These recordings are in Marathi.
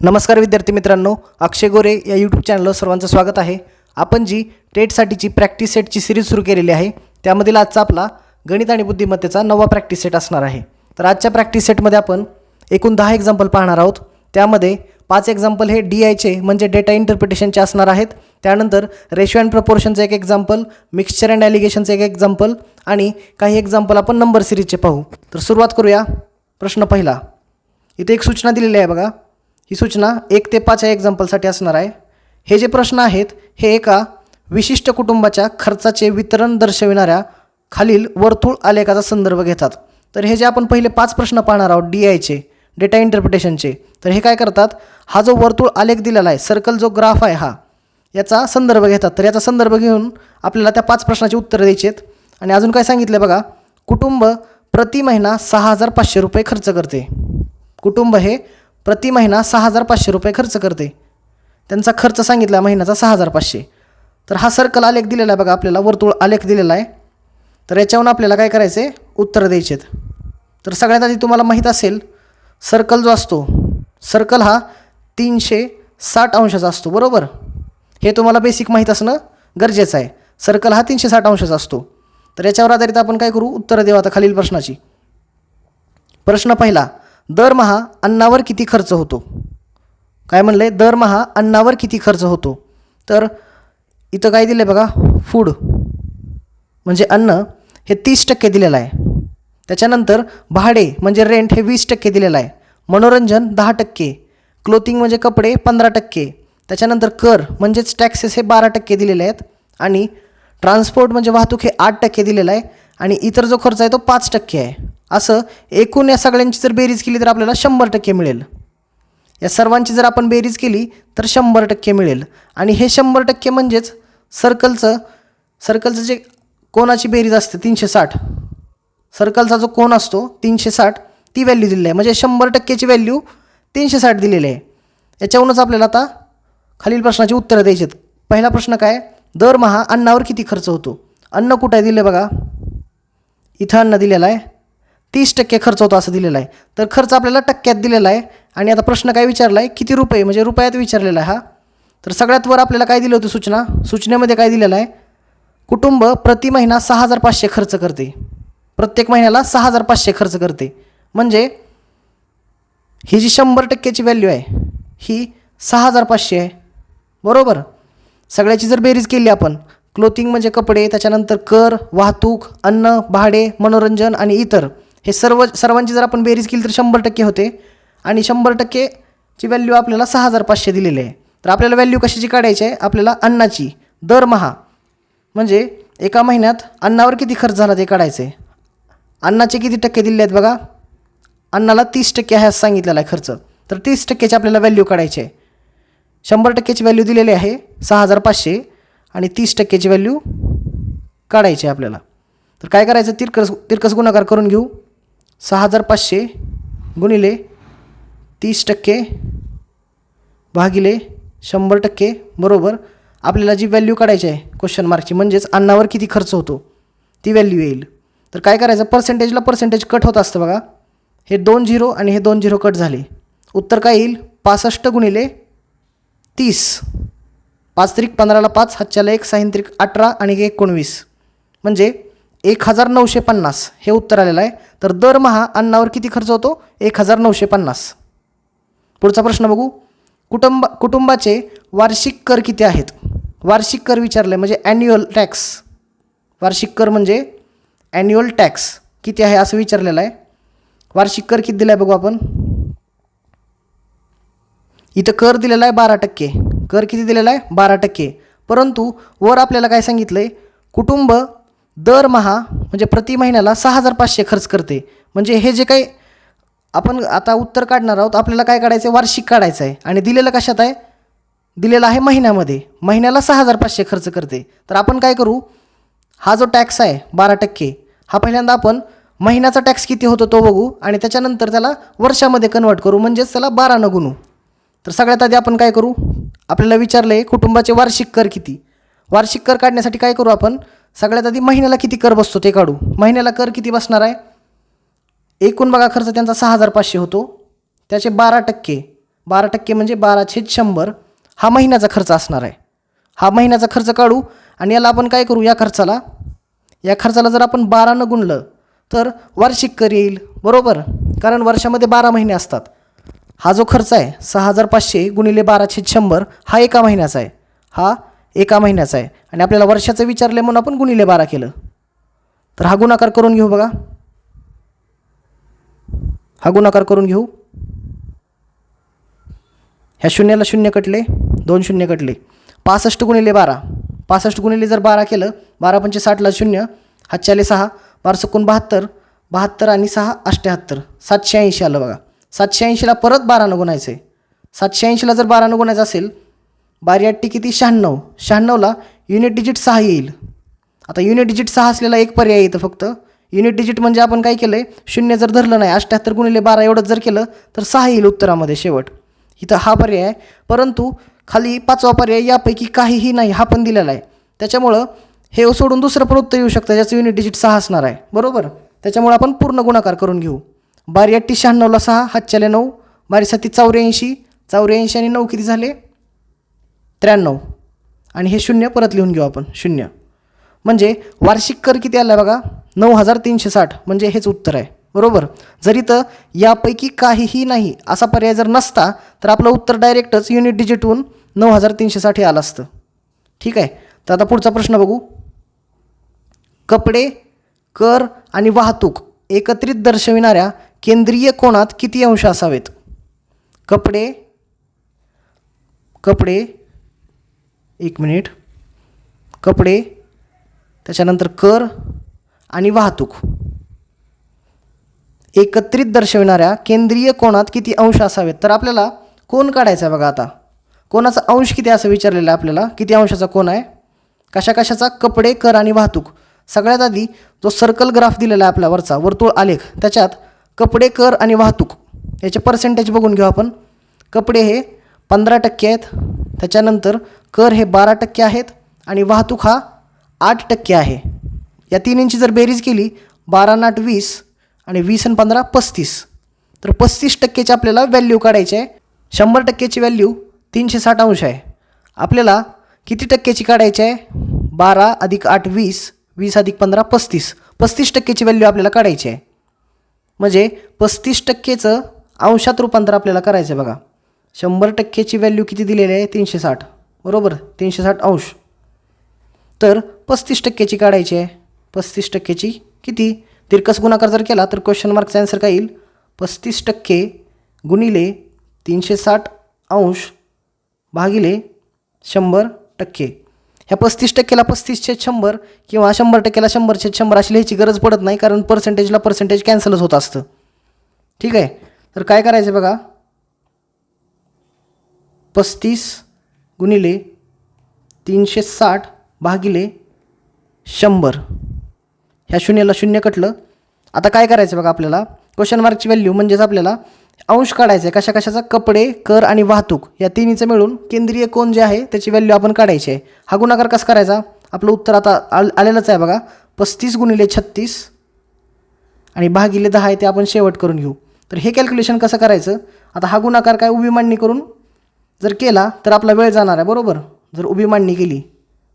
नमस्कार विद्यार्थी मित्रांनो अक्षय गोरे या यूट्यूब चॅनलवर सर्वांचं स्वागत आहे. आपण जी टेटसाठीची प्रॅक्टिस सेटची सिरीज सुरू केलेली आहे त्यामधील आजचा आपला गणित आणि बुद्धिमत्तेचा नवा प्रॅक्टिस सेट असणार आहे. तर आजच्या प्रॅक्टिस सेटमध्ये आपण एकूण दहा एक्झाम्पल पाहणार आहोत. त्यामध्ये पाच एक्झाम्पल हे डी आयचे म्हणजे डेटा इंटरप्रिटेशनचे असणार आहेत. त्यानंतर रेशो अँड प्रपोर्शनचं एक एक्झाम्पल मिक्सचर अँड ॲलिगेशनचं एक एक्झाम्पल आणि काही एक्झाम्पल आपण नंबर सिरीजचे पाहू. तर सुरुवात करूया प्रश्न पहिला. इथे एक सूचना दिलेली आहे बघा. ही सूचना एक ते पाच या एक्झाम्पलसाठी असणार आहे. हे जे प्रश्न आहेत हे एका विशिष्ट कुटुंबाच्या खर्चाचे वितरण दर्शविणाऱ्या खालील वर्तुळ आलेखाचा संदर्भ घेतात. तर हे जे आपण पहिले पाच प्रश्न पाहणार आहोत डी आयचे डेटा इंटरप्रिटेशनचे तर हे काय करतात? हा जो वर्तुळ आलेख दिलेला आहे सर्कल जो ग्राफ आहे हा याचा संदर्भ घेतात. तर याचा संदर्भ घेऊन आपल्याला त्या पाच प्रश्नाची उत्तरं द्यायची आहेत. आणि अजून काय सांगितलं बघा? कुटुंब प्रति महिना सहा हजार पाचशे रुपये खर्च करते. कुटुंब हे प्रति महिना सहा हजार पाचशे रुपये खर्च करते. त्यांचा खर्च सांगितला महिन्याचा सहा हजार पाचशे. तर हा सर्कल आलेख दिलेला आहे बघा आपल्याला वर्तुळ आलेख दिलेला आहे. तर याच्यावरून आपल्याला काय करायचे उत्तर द्यायचे आहेत तर सगळ्यात आधी तुम्हाला माहीत असेल सर्कल जो असतो सर्कल हा तीनशे साठ अंशाचा असतो बरोबर? हे तुम्हाला बेसिक माहीत असणं गरजेचं आहे. सर्कल हा तीनशे साठ अंशाचा असतो. तर याच्यावर आधारित आपण काय करू? उत्तरं देऊ आता खालील प्रश्नाची. प्रश्न पहिला दरमहा अन्नावर किती खर्च होतो? काय म्हणलं आहे दरमहा अन्नावर किती खर्च होतो? तर इथं काय दिलं आहे बघा? फूड म्हणजे अन्न हे तीस टक्के दिलेलं आहे. त्याच्यानंतर भाडे म्हणजे रेंट हे वीस टक्के दिलेलं आहे. मनोरंजन दहा टक्के. क्लोथिंग म्हणजे कपडे पंधरा टक्के. त्याच्यानंतर कर म्हणजेच टॅक्सेस हे बारा टक्के दिलेले आहेत. आणि ट्रान्सपोर्ट म्हणजे वाहतूक हे आठ टक्के दिलेलं आहे. आणि इतर जो खर्च आहे तो पाच टक्के आहे. असं एकूण या सगळ्यांची जर बेरीज केली तर आपल्याला शंभर टक्के मिळेल. या सर्वांची जर आपण बेरीज केली तर शंभर टक्के मिळेल. आणि हे शंभर टक्के म्हणजेच सर्कलचं सर्कलचं जे कोणाची बेरीज असते तीनशे साठ. सर्कलचा जो कोण असतो तीनशे साठ ती व्हॅल्यू दिलेली आहे. म्हणजे शंभर टक्केची व्हॅल्यू तीनशे साठ दिलेली आहे. याच्यावरूनच आपल्याला आता खालील प्रश्नाची उत्तरं द्यायची आहेत. पहिला प्रश्न काय? दरमहा अन्नावर किती खर्च होतो? अन्न कुठं आहे दिलं बघा. इथं अन्न दिलेलं आहे. तीस टक्के खर्च होतो असं दिलेला आहे. तर खर्च आपल्याला टक्क्यात दिलेला आहे. आणि आता प्रश्न काय विचारला आहे किती रुपये? म्हणजे रुपयात विचारलेला आहे हा. तर सगळ्यात वर आपल्याला काय दिलं होतं सूचना? सूचनेमध्ये काय दिलेलं आहे? कुटुंब प्रति महिना सहा हजार पाचशे खर्च करते. प्रत्येक महिन्याला सहा हजार पाचशे खर्च करते. म्हणजे ही जी शंभर टक्क्याची व्हॅल्यू आहे ही सहा हजार पाचशे आहे. बरोबर? सगळ्याची जर बेरीज केली आपण क्लोथिंग म्हणजे कपडे त्याच्यानंतर कर वाहतूक अन्न भाडे मनोरंजन आणि इतर हे सर्व सर्वांची जर आपण बेरीज केली तर शंभर टक्के होते. आणि शंभर टक्केची व्हॅल्यू आपल्याला सहा हजार पाचशे दिलेली आहे. तर आपल्याला व्हॅल्यू कशाची काढायची आहे? आपल्याला अन्नाची. दरमहा म्हणजे एका महिन्यात अन्नावर किती खर्च झाला ते काढायचं आहे अन्नाचे किती टक्के दिले आहेत बघा? अन्नाला तीस टक्के आहे असं सांगितलेला आहे खर्च. तर तीस टक्क्याची आपल्याला व्हॅल्यू काढायची आहे. शंभर टक्क्याची व्हॅल्यू दिलेली आहे सहा हजार पाचशे. आणि तीस टक्क्याची व्हॅल्यू काढायची आहे आपल्याला. तर काय करायचं? तिरकस तिरकस गुणाकार करून घेऊ. सहा हजार पाचशे गुणिले तीस टक्के भागिले शंभर टक्के बरोबर आपल्याला जी व्हॅल्यू काढायची आहे क्वेश्चन मार्कची म्हणजेच अन्नावर किती खर्च होतो ती व्हॅल्यू येईल. तर काय करायचं? पर्सेंटेजला पर्सेंटेज कट होत असतं बघा. हे दोन झिरो आणि हे दोन झिरो कट झाले. उत्तर काय येईल? पासष्ट गुणिले तीस. पाच त्रिक पंधराला पाच हातच्याला एक साहित्रिक अठरा आणि एकोणवीस. म्हणजे एक हजार नऊशे पन्नास. हे उत्तर आलेलं आहे. तर दरमहा अन्नावर किती खर्च होतो? एक हजार नऊशे पन्नास. पुढचा प्रश्न बघू. कुटुंब कुटुंबाचे वार्षिक कर किती आहेत? वार्षिक कर विचारलं आहे म्हणजे ॲन्युअल टॅक्स वार्षिक कर म्हणजे ॲन्युअल टॅक्स किती आहे असं विचारलेलं आहे. वार्षिक कर किती दिला आहे बघू आपण? इथं कर दिलेला आहे बारा टक्के. कर किती दिलेला आहे? बारा टक्के. परंतु वर आपल्याला काय सांगितलं आहे कुटुंब दरमहा म्हणजे प्रति महिन्याला सहा हजार पाचशे खर्च करते. म्हणजे हे जे काही आपण आता उत्तर काढणार आहोत आपल्याला काय काढायचं आहे? वार्षिक काढायचं आहे. आणि दिलेलं कशात आहे? दिलेलं आहे महिन्यामध्ये. महिन्याला सहा हजार पाचशे खर्च करते. तर आपण काय करू? हा जो टॅक्स आहे बारा टक्के हा पहिल्यांदा आपण महिन्याचा टॅक्स किती होतो तो बघू आणि त्याच्यानंतर त्याला वर्षामध्ये कन्वर्ट करू. म्हणजेच त्याला बारानं गुणू. तर सगळ्यात आधी आपण काय करू? आपल्याला विचारलं आहे कुटुंबाचे वार्षिक कर किती? वार्षिक कर काढण्यासाठी काय करू आपण? सगळ्यात आधी महिन्याला किती कर बसतो ते काढू. महिन्याला कर किती बसणार आहे? एकूण बघा खर्च त्यांचा सहा हजार पाचशे होतो. त्याचे बारा टक्के. बारा टक्के म्हणजे बारा छेद शंभर हा महिन्याचा खर्च असणार आहे. हा महिन्याचा खर्च काढू आणि याला आपण काय करू या खर्चाला? या खर्चाला जर आपण बारानं गुणलं तर वार्षिक कर येईल. बरोबर? कारण वर्षामध्ये बारा महिने असतात. हा जो खर्च आहे सहा हजार पाचशे गुणिले बारा छेद शंभर हा एका महिन्याचा आहे. हा एका महिन्याचा आहे. आणि आपल्याला वर्षाचं विचारले म्हणून आपण गुणिले बारा केलं. तर हा गुणाकार करून घेऊ बघा. हा गुणाकार करून घेऊ. ह्या शून्याला शून्य कटले दोन शून्य कटले. पासष्ट गुणिले बारा. पासष्ट गुणिले जर बारा केलं बारा पंचे साठला शून्य हातच्याले सहा बारा सकोण बहात्तर बहात्तर आणि सहा अष्ट्याहत्तर. सातशे ऐंशी आलं बघा. सातशे ऐंशीला परत बारानं गुणायचं आहे सातशे ऐंशीला जर बारानं गुणायचं असेल बारी अठ्ठी किती? शहाण्णव. शहाण्णवला युनिट डिजिट सहा येईल. आता युनिट डिजिट सहा असलेला एक पर्याय येतं फक्त. युनिट डिजिट म्हणजे आपण काय केलं आहे शून्य जर धरलं नाही अष्ट्याहत्तर गुणिले बारा एवढंच जर केलं तर सहा येईल उत्तरामध्ये शेवट. इथं हा पर्याय आहे. परंतु खाली पाचवा पर्याय यापैकी काहीही नाही हा पण दिलेला आहे. त्याच्यामुळं हे सोडून दुसरं पण उत्तर येऊ शकतं ज्याचं युनिट डिजिट सहा असणार आहे. बरोबर? त्याच्यामुळे आपण पूर्ण गुणाकार करून घेऊ. बारी अट्टी शहाण्णवला सहा हातच्याले नऊ. बारी साती चौऱ्याऐंशी. चौऱ्याऐंशी आणि नऊ किती झाले? त्र्याण्णव. आणि हे शून्य परत लिहून घेऊ आपण. शून्य. म्हणजे वार्षिक कर किती आला बघा? नऊ हजार तीनशे साठ म्हणजे हेच उत्तर आहे. बरोबर? जरी तर यापैकी काहीही नाही असा पर्याय जर नसता तर आपलं उत्तर डायरेक्टच युनिट डिजिटहून नऊ हजार तीनशे साठ हे आलं असतं. ठीक आहे? तर आता पुढचा प्रश्न बघू. कपडे कर आणि वाहतूक एकत्रित दर्शविणाऱ्या केंद्रीय कोणात किती अंश असावेत? कपडे कपडे एक मिनिट. कपडे त्याच्यानंतर कर आणि वाहतूक. एकत्रित दर्शविणाऱ्या केंद्रीय कोणात किती अंश असावेत? तर आपल्याला कोण काढायचा आहे बघा आता? कोणाचा अंश किती असं विचारलेलं आहे आपल्याला? किती अंशाचा कोण आहे? कशा कशाचा? कपडे कर आणि वाहतूक. सगळ्यात आधी जो सर्कल ग्राफ दिलेला आहे आपल्यावरचा वर्तुळ आलेख त्याच्यात कपडे कर आणि वाहतूक. याचे पर्सेंटेज बघून घेऊ आपण. कपडे हे पंधरा टक्के आहेत. त्याच्यानंतर कर हे बारा टक्के आहेत आणि वाहतूक हा आठ टक्के आहे. या तिन्हींची जर बेरीज केली बारा नाट वीस आणि वीस आणि पंधरा पस्तीस. तर पस्तीस टक्केची आपल्याला व्हॅल्यू काढायची आहे. शंभर टक्केची व्हॅल्यू तीनशे साठ अंश आहे. आपल्याला किती टक्क्याची काढायची आहे? बारा अधिक आठ वीस वीस अधिक पंधरा पस्तीस. पस्तीस टक्केची व्हॅल्यू आपल्याला काढायची आहे. म्हणजे पस्तीस टक्केचं अंशात रूपांतर आपल्याला करायचं आहे बघा. शंभर टक्केची व्हॅल्यू किती दिलेली आहे? तीनशे साठ. बरोबर? तीनशे साठ अंश. तर पस्तीस टक्क्याची काढायची आहे. पस्तीस टक्क्याची किती? तिरकस गुणाकार जर केला तर क्वेश्चन मार्कचा आन्सर काय येईल? पस्तीस टक्के गुणिले तीनशे साठ अंश भागिले शंभर टक्के. ह्या पस्तीस टक्क्याला पस्तीसचे शंभर किंवा शंभर टक्क्याला शंभरशे शंभर अशी लिहायची गरज पडत नाही कारण पर्सेंटेजला पर्सेंटेज कॅन्सलच होत असतं. ठीक आहे? तर काय करायचं बघा? पस्तीस गुणिले तीनशे साठ भागिले शंभर. ह्या शून्याला शून्य कटलं. आता काय करायचं बघा आपल्याला? क्वेश्चन मार्कची व्हॅल्यू म्हणजेच आपल्याला अंश काढायचं आहे. कशा कशाचा? कपडे कर आणि वाहतूक. या तिन्हीचं मिळून केंद्रीय कोण जे आहे त्याची व्हॅल्यू आपण काढायची आहे. हा गुणाकार कसा करायचा? आपलं उत्तर आता आल आलेलंच आहे बघा. पस्तीस गुणिले छत्तीस आणि भागिले दहा आहे ते आपण शेवट करून घेऊ. तर हे कॅल्क्युलेशन कसं करायचं? आता हा गुणाकार काय? उभी मांडणी करून जर केला तर आपला वेळ जाणार आहे बरोबर? जर उभी मांडणी केली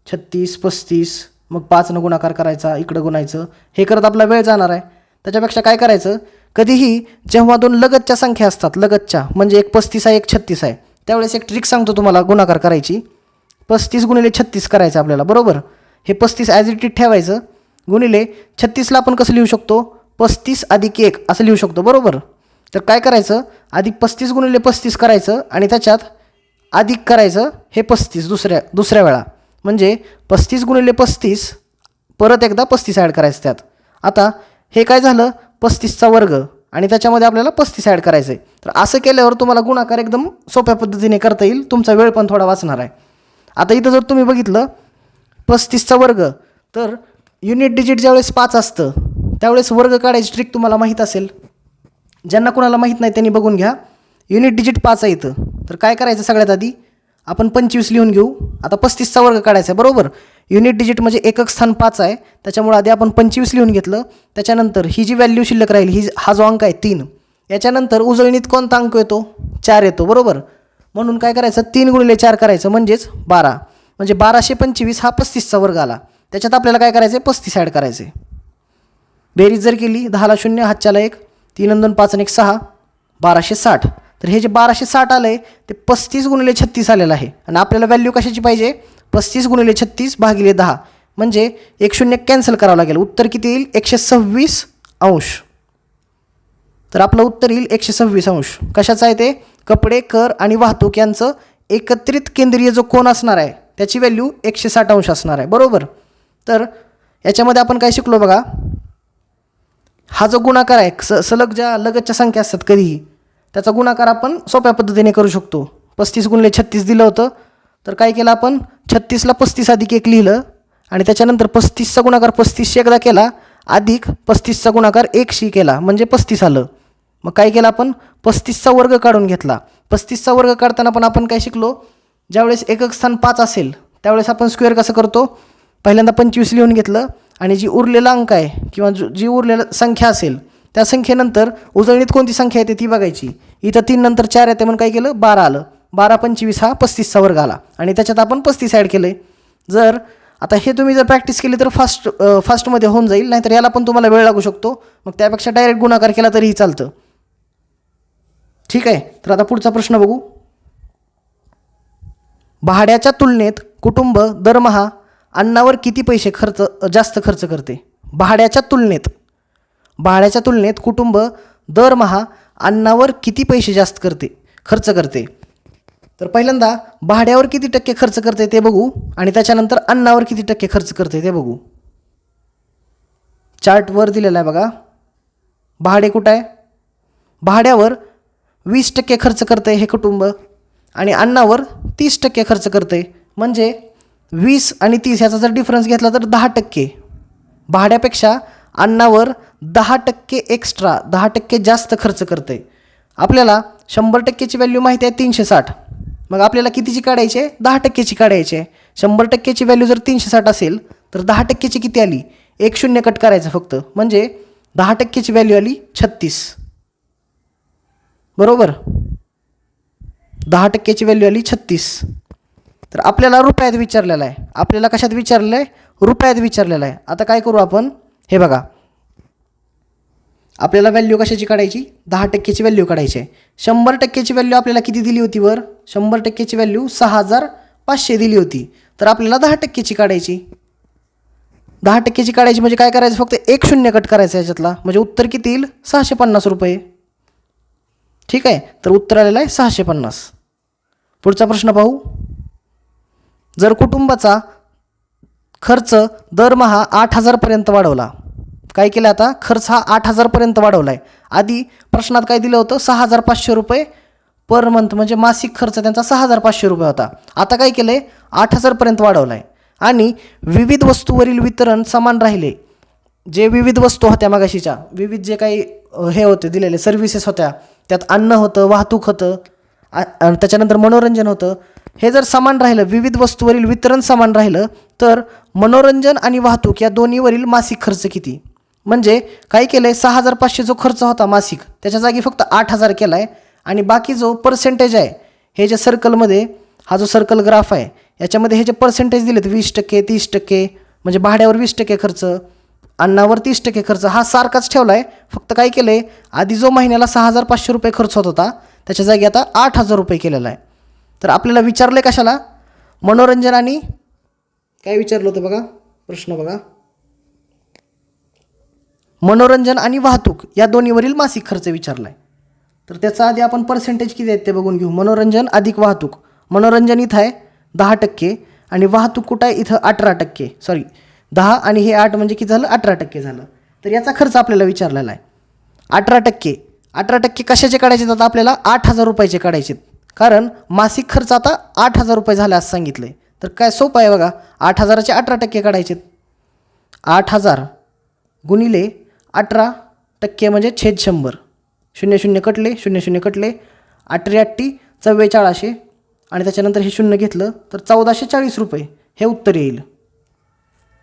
छत्तीस पस्तीस मग पाचनं गुणाकार करायचा इकडं गुणायचं हे करत आपला वेळ जाणार आहे. त्याच्यापेक्षा काय करायचं? कधीही जेव्हा दोन लगतच्या संख्या असतात लगतच्या म्हणजे एक पस्तीस आहे एक छत्तीस आहे त्यावेळेस एक ट्रिक सांगतो तुम्हाला गुणाकार करायची. पस्तीस गुणिले छत्तीस करायचं आपल्याला बरोबर? हे पस्तीस ॲज इट इट ठेवायचं. गुणिले छत्तीसला आपण कसं लिहू शकतो? पस्तीस अधिक एक असं लिहू शकतो बरोबर? तर काय करायचं? आधी पस्तीस गुणिले पस्तीस करायचं आणि त्याच्यात अधिक करायचं हे पस्तीस दुसऱ्या दुसऱ्या वेळा. म्हणजे पस्तीस गुणिले पस्तीस परत एकदा पस्तीस ॲड करायचं त्यात. आता हे काय झालं? पस्तीसचा वर्ग. आणि त्याच्यामध्ये आपल्याला पस्तीस ॲड करायचं आहे. तर असं केल्यावर तुम्हाला गुणाकार एकदम सोप्या पद्धतीने करता येईल. तुमचा वेळ पण थोडा वाचणार आहे. आता इथं जर तुम्ही बघितलं पस्तीसचा वर्ग तर युनिट डिजिट ज्यावेळेस पाच असतं त्यावेळेस वर्ग काढायची ट्रिक तुम्हाला माहीत असेल. ज्यांना कुणाला माहीत नाही त्यांनी बघून घ्या. युनिट डिजिट पाच आहे इथं. तर काय करायचं सगळ्यात आधी? आपण पंचवीस लिहून घेऊ. आता पस्तीसचा वर्ग काढायचा आहे बरोबर? युनिट डिजिट म्हणजे एकक स्थान पाच आहे. त्याच्यामुळे आधी आपण पंचवीस लिहून घेतलं. त्याच्यानंतर ही जी व्हॅल्यू शिल्लक राहील ही हा जो अंक आहे तीन. याच्यानंतर उजळणीत कोणता अंक येतो? चार येतो बरोबर? म्हणून काय करायचं? तीन गुणिले चार करायचं म्हणजेच बारा. म्हणजे बाराशे पंचवीस हा पस्तीसचा वर्ग आला. त्याच्यात आपल्याला काय करायचं आहे पस्तीस ॲड करायचे बेरीज जर केली दहाला शून्य हातच्याला एक. तीन दोन पाच आणि एक सहा. बाराशे साठ. तर हे जे बाराशे साठ आलं आहे ते पस्तीस गुणिले छत्तीस आलेलं आहे. आणि आपल्याला व्हॅल्यू कशाची पाहिजे? पस्तीस गुणिले छत्तीस भागिले दहा. म्हणजे एक शून्य कॅन्सल करावं लागेल. उत्तर किती येईल? एकशे सव्वीस अंश. तर आपलं उत्तर येईल एकशे सव्वीस अंश. कशाचं आहे ते? कपडे कर आणि वाहतूक यांचं एकत्रित केंद्रीय जो कोण असणार आहे त्याची व्हॅल्यू एकशे साठ अंश असणार आहे. बरोबर? तर याच्यामध्ये आपण काय शिकलो बघा? हा जो गुणाकार आहे स सलग ज्या लगतच्या संख्या असतात कधीही त्याचा गुणाकार आपण सोप्या पद्धतीने करू शकतो. पस्तीस गुणले छत्तीस दिलं होतं तर काय केलं आपण? छत्तीसला पस्तीस अधिक एक लिहिलं आणि त्याच्यानंतर पस्तीसचा गुणाकार पस्तीसशे एकदा केला अधिक पस्तीसचा गुणाकार एकशी केला म्हणजे पस्तीस आलं. मग काय केलं आपण? पस्तीसचा वर्ग काढून घेतला. पस्तीसचा वर्ग काढताना पण आपण काय शिकलो? ज्यावेळेस एकक स्थान पाच असेल त्यावेळेस आपण स्क्वेअर कसं करतो? पहिल्यांदा पंचवीस लिहून घेतलं आणि जी उरलेला अंक आहे किंवा जो जी उरलेला संख्या असेल त्या संख्येनंतर उजळणीत कोणती संख्या येते ती बघायची. इथं तीन नंतर चार येते म्हणून काय केलं? बारा आलं. बारा पंचवीस हा पस्तीसचा वर्ग आला. आणि त्याच्यात आपण पस्तीस ॲड केलं आहे जर आता हे तुम्ही जर प्रॅक्टिस केली तर फास्ट फास्टमध्ये होऊन जाईल. नाहीतर याला पण तुम्हाला वेळ लागू शकतो. मग त्यापेक्षा डायरेक्ट गुणाकार केला तरीही चालतं. ठीक आहे? तर आता पुढचा प्रश्न बघू. भाड्याच्या तुलनेत कुटुंब दरमहा अन्नावर किती पैसे खर्च जास्त खर्च करते? भाड्याच्या तुलनेत. भाड्याच्या तुलनेत कुटुंब दरमहा अन्नावर किती पैसे जास्त करते खर्च करते? तर पहिल्यांदा भाड्यावर किती टक्के खर्च करते ते बघू आणि त्याच्यानंतर अन्नावर किती टक्के खर्च करते ते बघू. चार्टवर दिलेला आहे बघा. भाडे कुठं आहे? भाड्यावर वीस टक्के खर्च करते हे कुटुंब आणि अन्नावर तीस टक्के खर्च करते. म्हणजे वीस आणि तीस याचा जर डिफरन्स घेतला तर दहा टक्के. भाड्यापेक्षा अन्नावर दहा टक्के एक्स्ट्रा दहा टक्के जास्त खर्च करतं आहे आपल्याला शंभर टक्केची व्हॅल्यू माहिती आहे तीनशे साठ मग आपल्याला कितीची काढायची आहे? दहा टक्केची काढायची आहे. शंभर टक्केची व्हॅल्यू जर तीनशे साठ असेल तर दहा टक्केची किती आली? एक शून्य कट करायचं फक्त. म्हणजे दहा टक्केची व्हॅल्यू आली छत्तीस. बरोबर? दहा टक्क्याची व्हॅल्यू आली छत्तीस. तर आपल्याला रुपयात विचारलेला आहे. आपल्याला कशात विचारलं आहे? रुपयात विचारलेला आहे. आता काय करू आपण? हे बघा. आपल्याला व्हॅल्यू कशाची काढायची? दहा टक्क्याची व्हॅल्यू काढायची आहे. शंभर टक्क्याची व्हॅल्यू आपल्याला किती दिली होती वर? शंभर टक्क्याची व्हॅल्यू सहा हजार पाचशे दिली होती. तर आपल्याला दहा टक्क्याची काढायची. दहा टक्क्याची काढायची म्हणजे काय करायचं? फक्त एक शून्य कट करायचं याच्यातला. म्हणजे उत्तर किती येईल? सहाशे पन्नास रुपये. ठीक आहे? तर उत्तर आलेलं आहे सहाशे पन्नास. पुढचा प्रश्न पाहू. जर कुटुंबाचा खर्च दरमहा आठ हजारपर्यंत वाढवला. काय केलं आता? खर्च हा आठ हजारपर्यंत वाढवला आहे आधी प्रश्नात काय दिलं होतं? सहा हजार पाचशे रुपये पर मंथ म्हणजे मासिक खर्च त्यांचा सहा हजार पाचशे रुपये होता. आता काय केलं आहे आठ हजारपर्यंत वाढवला आहे आणि विविध वस्तूवरील वितरण समान राहिले. जे विविध वस्तू होत्या मागाशीच्या विविध जे काही हे होते दिलेले सर्व्हिसेस होत्या. त्यात अन्न होतं वाहतूक होतं. आणि त्याच्यानंतर मनोरंजन होतं. हे जर समान राहिलं विविध वस्तूवरील वितरण समान राहिलं तर मनोरंजन आणि वाहतूक या दोन्हीवरील मासिक खर्च किती? म्हणजे काय केलं आहे सहा हजार पाचशे जो खर्च होता मासिक त्याच्या जागी फक्त आठ हजार केला आहे आणि बाकी जो पर्सेंटेज आहे हे जे सर्कलमध्ये हा जो सर्कल ग्राफ आहे याच्यामध्ये हे जे पर्सेंटेज दिलेत वीस टक्के तीस टक्के म्हणजे भाड्यावर वीस टक्के खर्च अन्नावर तीस टक्के खर्च हा सारखाच ठेवला आहे फक्त काय केलं आहे आधी जो महिन्याला सहा हजार पाचशे रुपये खर्च होत होता त्याच्या जागी आता आठ हजार रुपये केलेला आहे. तर आपल्याला विचारलं आहे कशाला? मनोरंजन आणि काय विचारलं होतं बघा? प्रश्न बघा. मनोरंजन आणि वाहतूक या दोन्हीवरील मासिक खर्च विचारला आहे तर त्याचा आधी आपण पर्सेंटेज किती आहेत ते बघून घेऊ. मनोरंजन अधिक वाहतूक. मनोरंजन इथं आहे दहा टक्के आणि वाहतूक कुठं आहे? इथं अठरा टक्के. सॉरी दहा आणि हे आठ म्हणजे किती झालं? अठरा टक्के झालं. तर याचा खर्च आपल्याला विचारलेला आहे. अठरा टक्के. अठरा टक्के कशाचे काढायचे? आता आपल्याला आठ हजार रुपयाचे काढायचे आहेत कारण मासिक खर्च आता आठ हजार रुपये झाले असं सांगितलं आहे तर काय सोपं आहे बघा आठ हजाराचे अठरा टक्के काढायचे आठ हजार गुणिले अठरा टक्के म्हणजे छेद शंभर. शून्य शून्य कटले शून्य शून्य कटले अठरी अठ्ठी चव्वेचाळीसशे आणि त्याच्यानंतर हे शून्य घेतलं तर चौदाशे चाळीस रुपये हे उत्तर येईल.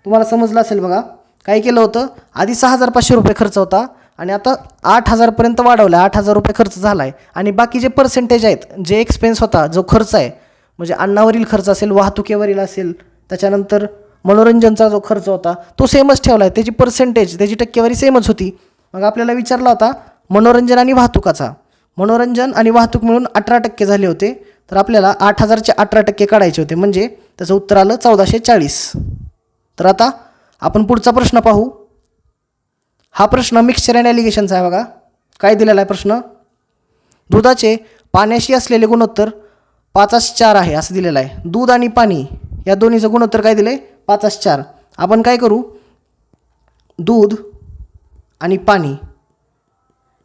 तुम्हाला समजलं असेल बघा काय केलं होतं? आधी सहा हजार पाचशे रुपये खर्च होता आणि आता आठ हजारपर्यंत वाढवलं आहे आठ हजार रुपये खर्च झाला आहे आणि बाकी जे पर्सेंटेज आहेत जे एक्सपेन्स होता जो खर्च आहे म्हणजे अन्नावरील खर्च असेल वाहतुकीवरील असेल त्याच्यानंतर मनोरंजनचा जो खर्च होता तो सेमच ठेवला आहे त्याची पर्सेंटेज त्याची टक्केवारी सेमच होती. मग आपल्याला विचारला होता मनोरंजन आणि वाहतुकाचा. मनोरंजन आणि वाहतूक मिळून अठरा टक्के झाले होते. तर आपल्याला आठ हजारचे अठरा टक्के काढायचे होते. म्हणजे त्याचं उत्तर आलं चौदाशे चाळीस. तर आता आपण पुढचा प्रश्न पाहू. हा प्रश्न मिक्सचर अँड ॲलिगेशनचा आहे बघा. काय दिलेला आहे प्रश्न? दुधाचे पाण्याशी असलेले गुणोत्तर पाचास चार आहे असं दिलेलं आहे. दूध आणि पाणी या दोन्हीचं गुणोत्तर काय दिलं? आहे पाचास चार. आपण काय करू? दूध आणि पाणी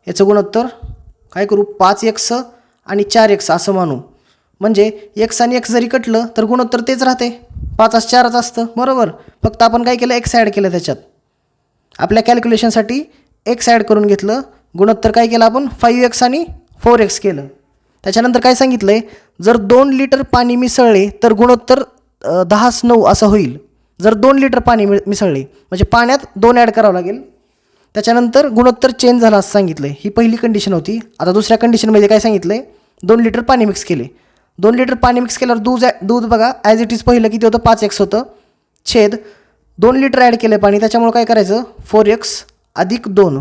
याचं गुणोत्तर काय करू? पाच एक्स आणि चार एक्स असं मानू म्हणजे एक्स आणि एक्स जरी कटलं तर गुणोत्तर तेच राहते. पाचास चारच असतं. बरोबर? फक्त आपण काय केलं? एक्स ॲड केलं त्याच्यात. आपल्या कॅल्क्युलेशनसाठी एक्स ॲड करून घेतलं. गुणोत्तर काय केलं आपण? फाईव्ह एक्स आणि फोर एक्स केलं. त्याच्यानंतर काय सांगितलं आहे जर दोन लिटर पाणी मिसळले तर गुणोत्तर अ, दहाच नऊ असं होईल. जर दोन लिटर पाणी मि मिसळले म्हणजे पाण्यात दोन ॲड करावं लागेल. त्याच्यानंतर गुणोत्तर चेंज झालं असं सांगितलं आहे ही पहिली कंडिशन होती. आता दुसऱ्या कंडिशनमध्ये काय सांगितलं आहे दोन लिटर पाणी मिक्स केले. दोन लिटर पाणी मिक्स केल्यावर दूध दूध बघा ॲज इट इज पहिलं किती होतं? पाच एक्स होतं. छेद दोन लिटर ॲड केलं पाणी त्याच्यामुळे काय करायचं? फोर एक्स अधिक दोन.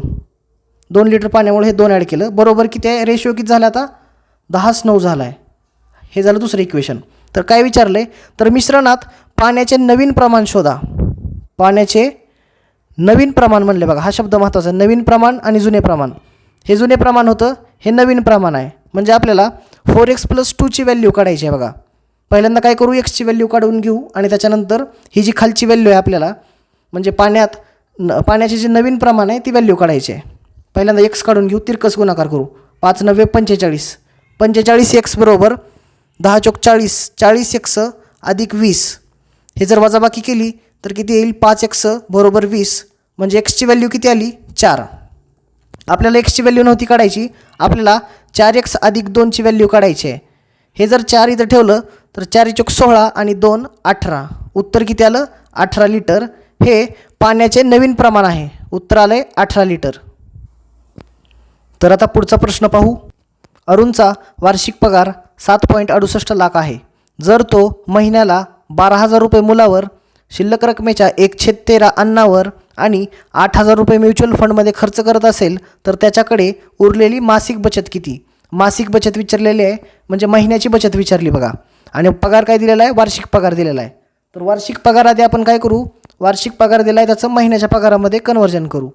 दोन लिटर पाण्यामुळे हे दोन ॲड केलं. बरोबर किती आहे? रेशिओ किती झाला आता? दहाच नऊ झाला आहे हे झालं दुसरं इक्वेशन तर काय विचारलं आहे तर मिश्रणात पाण्याचे नवीन प्रमाण शोधा. पाण्याचे नवीन प्रमाण म्हणले बघा. हा शब्द महत्त्वाचा आहे. नवीन प्रमाण आणि जुने प्रमाण. हे जुने प्रमाण होतं हे नवीन प्रमाण आहे. म्हणजे आपल्याला फोर एक्स प्लस टूची व्हॅल्यू काढायची आहे बघा. पहिल्यांदा काय करू? एक्सची व्हॅल्यू काढून घेऊ आणि त्याच्यानंतर ही जी खालची व्हॅल्यू आहे आपल्याला म्हणजे पाण्यात न पाण्याचे जे नवीन प्रमाण आहे ती व्हॅल्यू काढायची आहे. पहिल्यांदा एक्स काढून घेऊ तिरकस गुणाकार करू. पाच नव्वे पंचेचाळीस. पंचेचाळीस एक्स बरोबर दहा चौक चाळीस. चाळीस एक्स अधिक वीस. हे जर वजाबाकी केली तर किती येईल? पाच एक्स बरोबर वीस. म्हणजे एक्सची व्हॅल्यू किती आली? चार. आपल्याला एक्सची व्हॅल्यू नव्हती काढायची. आपल्याला चार एक्स अधिक दोनची व्हॅल्यू काढायची आहे. हे जर चार इथं ठेवलं तर चार चौक सोळा आणि दोन अठरा. उत्तर किती आलं? अठरा लिटर. हे पाण्याचे नवीन प्रमाण आहे. उत्तर आलं आहे अठरा लिटर. तर आता पुढचा प्रश्न पाहू. अरुणचा वार्षिक पगार सात पॉईंट अडुसष्ट लाख आहे. जर तो महिन्याला बारा हजार रुपये मुलावर शिल्लक रकमेच्या एक तेरा अन्नावर आणि आठ हजार रुपये म्युच्युअल फंडमध्ये खर्च करत असेल तर त्याच्याकडे उरलेली मासिक बचत किती? मासिक बचत विचारलेली आहे म्हणजे महिन्याची बचत विचारली बघा. आणि पगार काय दिलेला आहे? वार्षिक पगार दिलेला आहे. तर वार्षिक पगार आधी आपण काय करू? वार्षिक पगार दिला आहे त्याचं महिन्याच्या पगारामध्ये कन्वर्जन करू.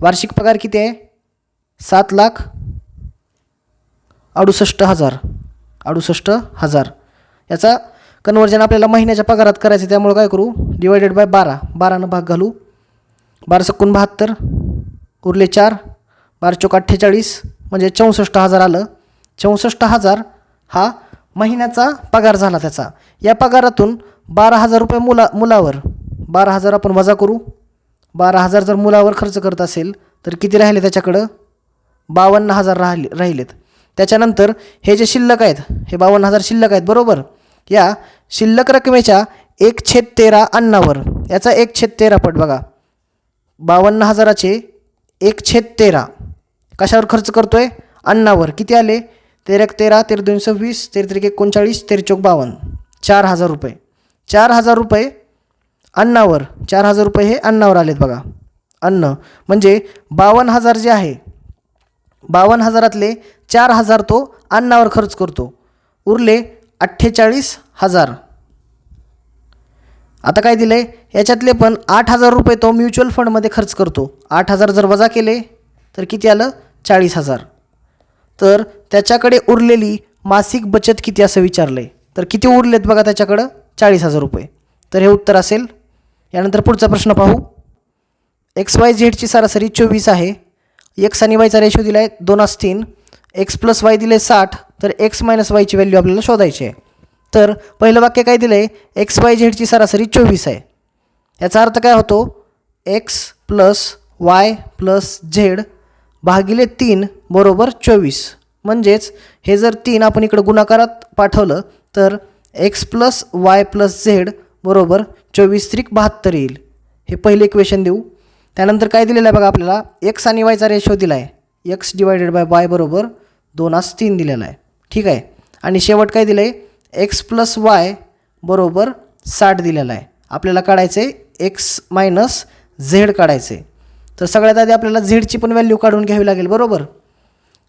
वार्षिक पगार किती आहे? सात लाख अडुसष्ट हजार. अडुसष्ट हजार. याचा कन्वर्जन आपल्याला महिन्याच्या पगारात करायचं त्यामुळे काय करू? डिवायडेड बाय बारा. बारानं भाग घालू. बारा सक्कून बहात्तर. उरले चार. बारा चौक अठ्ठेचाळीस. म्हणजे चौसष्ट हजार आलं. चौसष्ट हजार हा महिन्याचा पगार झाला त्याचा. या पगारातून बारा हजार रुपये मुला मुलावर. बारा हजार आपण वजा करू. बारा हजार जर मुलावर खर्च करत असेल तर किती राहिले त्याच्याकडं? बावन्न हजार राहिले राहिलेत. त्याच्यानंतर हे जे शिल्लक आहेत हे बावन्न हजार शिल्लक आहेत बरोबर? या शिल्लक रकमेच्या एक छेद तेरा अन्नावर याचा एक छेद तेरा पट बघा. बावन्न हजाराचे एक छेद तेरा. कशावर खर्च करतो आहे अन्नावर. किती आले? तेरक एक तेरा तेर दोन सव्वीस तेर त्रिक एकोणचाळीस तेरा चौक बावन्न. चार हजार रुपये. चार हजार रुपये अन्नावर. चार हजार रुपये हे अन्नावर आलेत बघा. अन्न. म्हणजे बावन्न हजार जे आहे बावन्न हजारातले चार हजार तो अन्नावर खर्च करतो. उरले अठ्ठेचाळीस हजार. आता काय दिलं आहे याच्यातले पण आठ हजार रुपये तो म्युच्युअल फंडमध्ये खर्च करतो. आठ हजार जर वजा केले तर किती आलं? चाळीस हजार. तर त्याच्याकडे उरलेली मासिक बचत किती असं विचारलं आहे तर किती उरलेत बघा त्याच्याकडं? चाळीस हजार रुपये. तर हे उत्तर असेल. यानंतर पुढचा प्रश्न पाहू. एक्स वाय झेडची सरासरी चोवीस आहे. एक्स आणि वायचा रेशो दिला आहे दोन अस तीन. एक्स प्लस वाय दिले साठ. तर एक्स मायनस वायची व्हॅल्यू आपल्याला शोधायची आहे. तर पहिलं वाक्य काय दिलं आहे एक्स वाय झेडची सरासरी चोवीस आहे. याचा अर्थ काय होतो? X plus y plus z भागिले तीन बरोबर चोवीस. म्हणजेच हे जर तीन आपण इकडं गुणाकारात पाठवलं तर x plus y plus z बरोबर चोवीस त्रिक बहात्तर येईल. हे पहिले इक्वेशन देऊ. त्यानंतर काय दिलेलं आहे बघा आपल्याला? एक्स आणि वायचा रेशो दिला आहे एक्स डिवायडेड बाय वाय बरोबर दोन आस तीन दिलेला आहे. ठीक आहे? आणि शेवट काय दिलं आहे एक्स प्लस वाय बरोबर साठ दिलेला आहे. आपल्याला काढायचं आहे एक्स मायनस झेड काढायचं आहे तर सगळ्यात आधी आपल्याला झेडची पण व्हॅल्यू काढून घ्यावी लागेल बरोबर?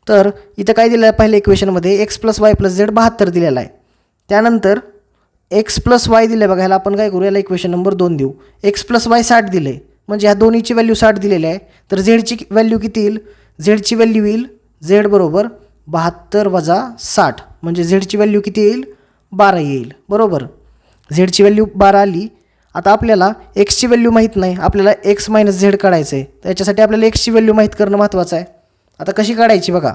तर इथं काय दिलेलं आहे? पहिल्या इक्वेशनमध्ये x plus y plus z बहात्तर दिलेला आहे. त्यानंतर एक्स प्लस वाय दिलं आहे बघा ह्याला आपण काय करू? याला इक्वेशन नंबर दोन देऊ. एक्स प्लस वाय साठ दिलं आहे म्हणजे ह्या दोन्हीची व्हॅल्यू साठ दिलेली आहे. तर झेडची व्हॅल्यू किती येईल? झेडची व्हॅल्यू येईल झेड बरोबर बहात्तर वजा साठ. म्हणजे झेडची व्हॅल्यू किती येईल? बारा येईल. बरोबर? झेडची व्हॅल्यू बारा आली. आता आपल्याला एक्सची व्हॅल्यू माहीत नाही. आपल्याला एक्स मायनस झेड काढायचं आहे त्याच्यासाठी आपल्याला एक्सची व्हॅल्यू माहीत करणं महत्त्वाचं आहे. आता कशी काढायची बघा.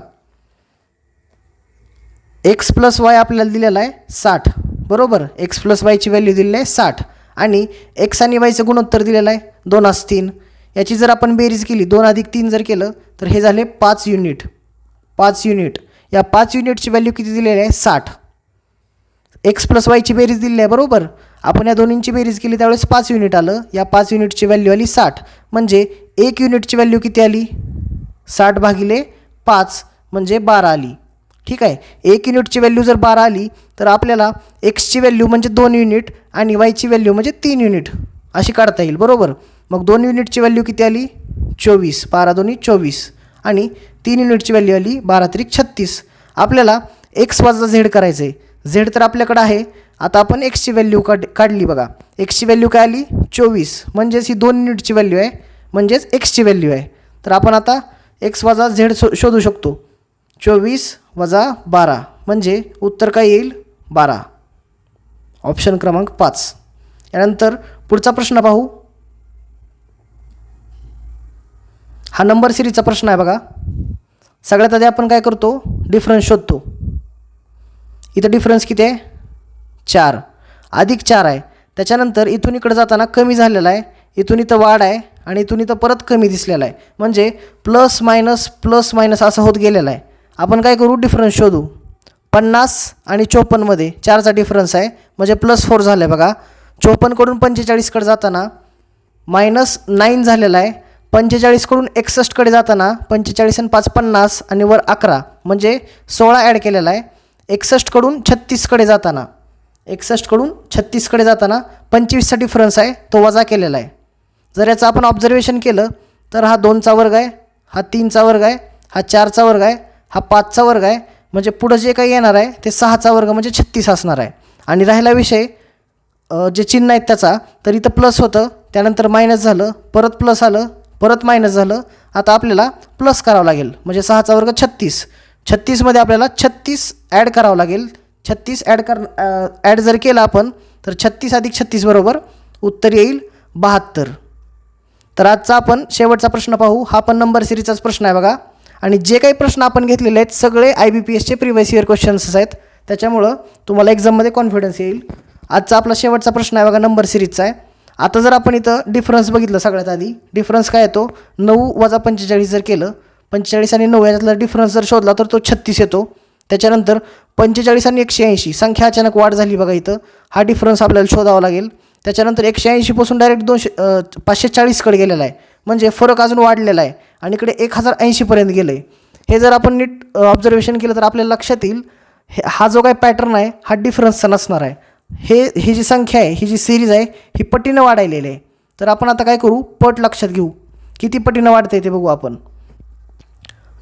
एक्स प्लस वाय आपल्याला दिलेला आहे साठ. बरोबर? एक्स प्लस वायची व्हॅल्यू दिलेली आहे साठ. आणि एक्स आणि वायचं गुणोत्तर दिलेलं आहे दोन आज तीन. याची जर आपण बेरीज केली दोन अधिक तीन जर केलं तर हे झाले पाच युनिट पाच युनिट या पाच युनिटची व्हॅल्यू किती दिलेली आहे? साठ. एक्स प्लस वायची बेरीज दिलेली आहे बरोबर? आपण या दोन्हींची बेरीज केली त्यावेळेस पाच युनिट आलं. या पाच युनिटची व्हॅल्यू आली साठ. म्हणजे एक युनिटची व्हॅल्यू किती आली? साठ भागिले पाच म्हणजे बारा आली. ठीक आहे? एक युनिटची व्हॅल्यू जर बारा आली तर आपल्याला एक्सची व्हॅल्यू म्हणजे दोन युनिट आणि वायची व्हॅल्यू म्हणजे तीन युनिट. अशी काढता येईल बरोबर? मग दोन युनिटची व्हॅल्यू किती आली? चोवीस. बारा दोन्ही चोवीस. आणि तीन युनिटची व्हॅल्यू आली बारा त्रिक छत्तीस. आपल्याला एक्स वाजा झेड करायचं आहे झेड तर आपल्याकडं आहे. आता आपण एक्सची व्हॅल्यू काढ काढली बघा. एक्सची व्हॅल्यू काय आली? चोवीस. म्हणजेच ही दोन युनिटची व्हॅल्यू आहे. म्हणजेच एक्सची व्हॅल्यू आहे. तर आपण आता एक्स वजा झेड शो शोधू शकतो. चोवीस वजा बारा. म्हणजे उत्तर काय येईल? बारा. ऑप्शन क्रमांक पाच. यानंतर पुढचा प्रश्न पाहू. हा नंबर सिरीजचा प्रश्न आहे बघा. सगळ्यात आधी आपण काय करतो? डिफरन्स शोधतो. इथं डिफरन्स किती आहे? चार. अधिक चार आहे. त्याच्यानंतर इथून इकडं जाताना कमी झालेला आहे. इथून इथं वाढ आहे. आणि इथून इथं परत कमी दिसलेला आहे. म्हणजे प्लस मायनस प्लस मायनस असं होत गेलेला आहे. आपण काय करू? डिफरन्स शोधू. पन्नास आणि चोपन्नमध्ये चारचा डिफरन्स आहे. म्हणजे प्लस फोर झालं आहे बघा. चोपन्नकडून पंचेचाळीसकडे जाताना मायनस नाईन झालेला आहे. पंचेचाळीसकडून एकसष्टकडे जाताना पंचेचाळीस आणि पाच पन्नास आणि वर अकरा. म्हणजे सोळा ॲड केलेला आहे. एकसष्टकडून छत्तीसकडे जाताना. एकसष्टकडून छत्तीसकडे जाताना पंचवीसचा डिफरन्स आहे. तो वजा केलेला आहे. जर याचं आपण ऑब्झर्वेशन केलं तर हा दोनचा वर्ग आहे हा तीनचा वर्ग आहे हा चारचा वर्ग आहे हा पाचचा वर्ग आहे म्हणजे पुढं जे काही येणार आहे ते सहाचा वर्ग म्हणजे छत्तीस असणार आहे. आणि राहिला विषय जे चिन्ह आहेत त्याचा तर इथं प्लस होतं त्यानंतर मायनस झालं परत प्लस आलं परत मायनस झालं आता आपल्याला प्लस करावं लागेल. म्हणजे सहाचा वर्ग छत्तीस. छत्तीसमध्ये आपल्याला छत्तीस ॲड करावं लागेल. छत्तीस ॲड कर ॲड जर केलं आपण तर छत्तीस अधिक छत्तीस बरोबर उत्तर येईल बहात्तर. तर आजचा आपण शेवटचा प्रश्न पाहू. हा पण नंबर सिरीजचाच प्रश्न आहे बघा. आणि जे काही प्रश्न आपण घेतलेले आहेत सगळे आय बी पी एसचे प्रिव्हियस इयर क्वेश्चन्स आहेत. त्याच्यामुळं तुम्हाला एक्झाममध्ये कॉन्फिडन्स येईल. आजचा आपला शेवटचा प्रश्न आहे बघा नंबर सिरीजचा आहे. आता जर आपण इथं डिफरन्स बघितलं सगळ्यात आधी डिफरन्स काय येतो? नऊ वजा पंचेचाळीस जर केलं पंचेचाळीस आणि नऊ याच्यातला डिफरन्स जर शोधला तर तो छत्तीस येतो. त्याच्यानंतर पंचेचाळीस आणि एकशे ऐंशी संख्या अचानक वाढ झाली बघा इथं. हा डिफरन्स आपल्याला शोधावा लागेल. त्याच्यानंतर एकशे ऐंशीपासून डायरेक्ट दोनशे पाचशे चाळीसकडे गेलेला आहे. म्हणजे फरक अजून वाढलेला आहे. आणि इकडे एक हजार ऐंशीपर्यंत गेलं आहे हे जर आपण नीट ऑब्झर्वेशन केलं तर आपल्याला लक्षात येईल हे हा जो काय पॅटर्न आहे हा डिफरन्सचा नसणार आहे. हे ही जी संख्या आहे ही जी सिरीज आहे ही पटीनं वाढायलेली आहे. तर आपण आता काय करू? पट लक्षात घेऊ. किती पटीनं वाढते ते बघू आपण.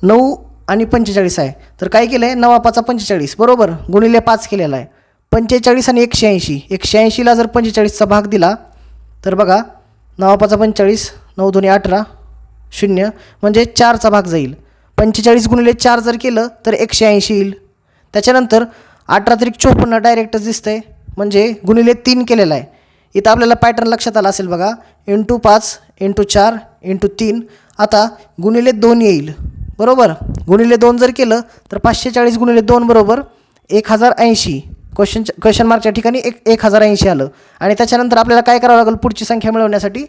नऊ आणि पंचेचाळीस आहे. तर काय केलं आहे नवा पाचा पंचेचाळीस. बरोबर? गुणिले पाच केलेला आहे. पंचेचाळीस आणि एकशे ऐंशी. एकशे ऐंशीला जर पंचेचाळीसचा भाग दिला तर बघा नवा पाचा पंचेचाळीस नऊ दोन्ही अठरा शून्य म्हणजे चारचा भाग जाईल. पंचेचाळीस गुणिले चार जर केलं तर एकशे ऐंशी येईल. त्याच्यानंतर अठरा तरी चोपन्न डायरेक्टच दिसतंय म्हणजे गुणिले तीन केलेला आहे. इथं आपल्याला पॅटर्न लक्षात आला असेल बघा इंटू पाच इंटू चार इंटू तीन आता गुणिले दोन येईल. बरोबर? गुणिले दोन जर केलं तर पाचशे चाळीस गुणिले दोन बरोबर एक हजार ऐंशी. क्वेश्चन क्वेश्चन मार्कच्या ठिकाणी एक एक हजार ऐंशी आलं. आणि त्याच्यानंतर आपल्याला काय करावं लागेल? पुढची संख्या मिळवण्यासाठी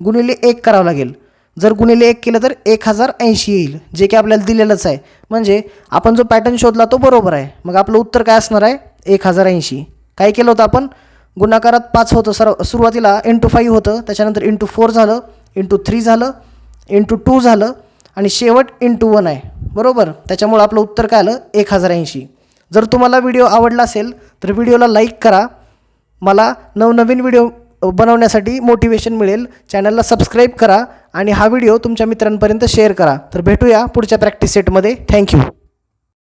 गुणिले एक करावं लागेल. जर गुणिले एक केलं तर एक हजार ऐंशी येईल जे की आपल्याला दिलेलंच आहे. म्हणजे आपण जो पॅटर्न शोधला तो बरोबर आहे. मग आपलं उत्तर काय असणार आहे? एक हजार ऐंशी. काय केलं होतं आपण? गुणाकारात पाच होतं सर सुरुवातीला इंटू फाईव्ह होतं त्याच्यानंतर इंटू फोर झालं इंटू थ्री झालं इंटू टू झालं आणि शेवट इंटू वन आहे. बरोबर? त्याच्यामुळं आपलं उत्तर काय आलं? एक हजार ऐंशी. जर तुम्हाला व्हिडिओ आवडला असेल तर व्हिडिओला लाईक करा. मला नवनवीन व्हिडिओ बनवण्यासाठी मोटिवेशन मिळेल. चॅनलला सबस्क्राईब करा आणि हा व्हिडिओ तुमच्या मित्रांपर्यंत शेअर करा. तर भेटूया पुढच्या प्रॅक्टिस सेटमध्ये थँक्यू